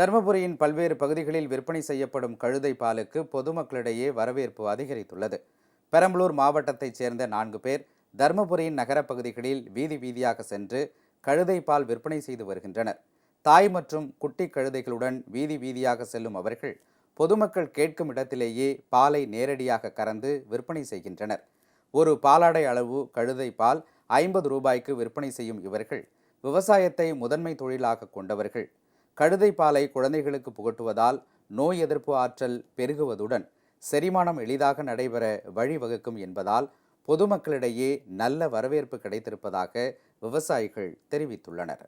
தருமபுரியின் பல்வேறு பகுதிகளில் விற்பனை செய்யப்படும் கழுதை பாலுக்கு பொதுமக்களிடையே வரவேற்பு அதிகரித்துள்ளது. பெரம்பலூர் மாவட்டத்தைச் சேர்ந்த நான்கு பேர் தருமபுரியின் நகரப் பகுதிகளில் வீதி வீதியாக சென்று கழுதை பால் விற்பனை செய்து வருகின்றனர். தாய் மற்றும் குட்டி கழுதைகளுடன் வீதி வீதியாக செல்லும் அவர்கள் பொதுமக்கள் கேட்கும் இடத்திலேயே பாலை நேரடியாக கறந்து விற்பனை செய்கின்றனர். ஒரு பாலாடை அளவு கழுதை பால் ஐம்பது ரூபாய்க்கு விற்பனை செய்யும் இவர்கள் விவசாயத்தை முதன்மை தொழிலாக கொண்டவர்கள். கழுதை பாலை குழந்தைகளுக்கு புகட்டுவதால் நோய் எதிர்ப்பு ஆற்றல் பெருகுவதுடன் செரிமானம் எளிதாக நடைபெற வழிவகுக்கும் என்பதால் பொதுமக்களிடையே நல்ல வரவேற்பு கிடைத்திருப்பதாக விவசாயிகள் தெரிவித்துள்ளனர்.